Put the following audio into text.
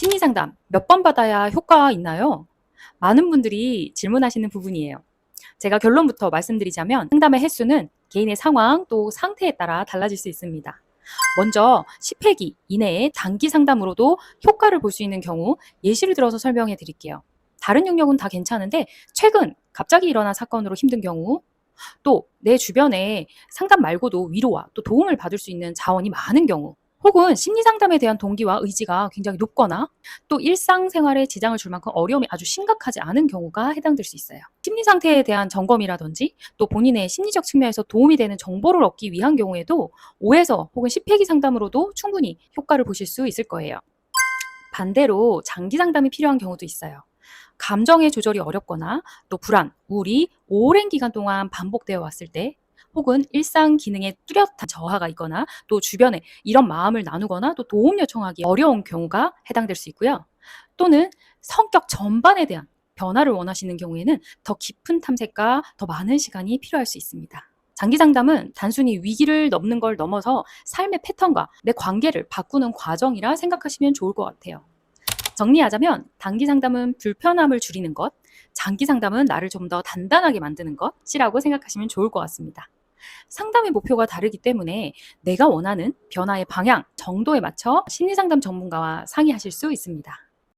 심리 상담 몇 번 받아야 효과가 있나요? 많은 분들이 질문하시는 부분이에요. 제가 결론부터 말씀드리자면 상담의 횟수는 개인의 상황 또 상태에 따라 달라질 수 있습니다. 먼저 10회기 이내에 단기 상담으로도 효과를 볼 수 있는 경우 예시를 들어서 설명해 드릴게요. 다른 영역은 다 괜찮은데 최근 갑자기 일어난 사건으로 힘든 경우 또 내 주변에 상담 말고도 위로와 또 도움을 받을 수 있는 자원이 많은 경우 혹은 심리 상담에 대한 동기와 의지가 굉장히 높거나 또 일상생활에 지장을 줄 만큼 어려움이 아주 심각하지 않은 경우가 해당될 수 있어요. 심리 상태에 대한 점검이라든지 또 본인의 심리적 측면에서 도움이 되는 정보를 얻기 위한 경우에도 5에서 혹은 10회기 상담으로도 충분히 효과를 보실 수 있을 거예요. 반대로 장기 상담이 필요한 경우도 있어요. 감정의 조절이 어렵거나 또 불안, 우울이 오랜 기간 동안 반복되어 왔을 때 혹은 일상 기능에 뚜렷한 저하가 있거나 또 주변에 이런 마음을 나누거나 또 도움 요청하기 어려운 경우가 해당될 수 있고요. 또는 성격 전반에 대한 변화를 원하시는 경우에는 더 깊은 탐색과 더 많은 시간이 필요할 수 있습니다. 장기 상담은 단순히 위기를 넘는 걸 넘어서 삶의 패턴과 내 관계를 바꾸는 과정이라 생각하시면 좋을 것 같아요. 정리하자면 단기 상담은 불편함을 줄이는 것, 장기 상담은 나를 좀 더 단단하게 만드는 것이라고 생각하시면 좋을 것 같습니다. 상담의 목표가 다르기 때문에 내가 원하는 변화의 방향, 정도에 맞춰 심리 상담 전문가와 상의하실 수 있습니다.